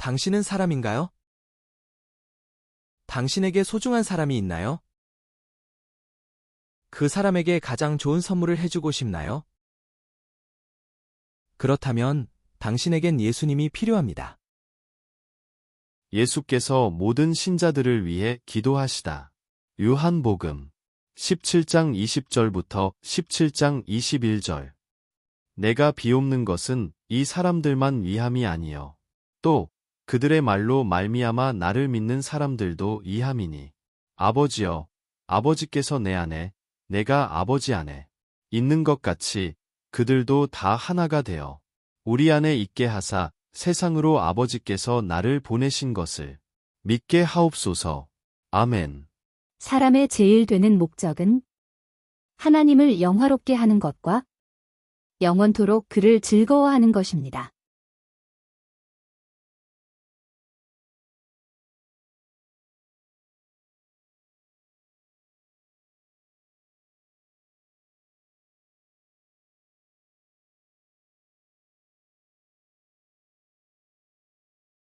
당신은 사람인가요? 당신에게 소중한 사람이 있나요? 그 사람에게 가장 좋은 선물을 해주고 싶나요? 그렇다면 당신에겐 예수님이 필요합니다. 예수께서 모든 신자들을 위해 기도하시다. 요한복음 17장 20절부터 17장 21절. 내가 비옵는 것은 이 사람들만 위함이 아니요. 또 그들의 말로 말미암아 나를 믿는 사람들도 이함이니. 아버지여, 아버지께서 내 안에, 내가 아버지 안에 있는 것 같이 그들도 다 하나가 되어 우리 안에 있게 하사 세상으로 아버지께서 나를 보내신 것을 믿게 하옵소서. 아멘. 사람의 제일 되는 목적은 하나님을 영화롭게 하는 것과 영원토록 그를 즐거워하는 것입니다.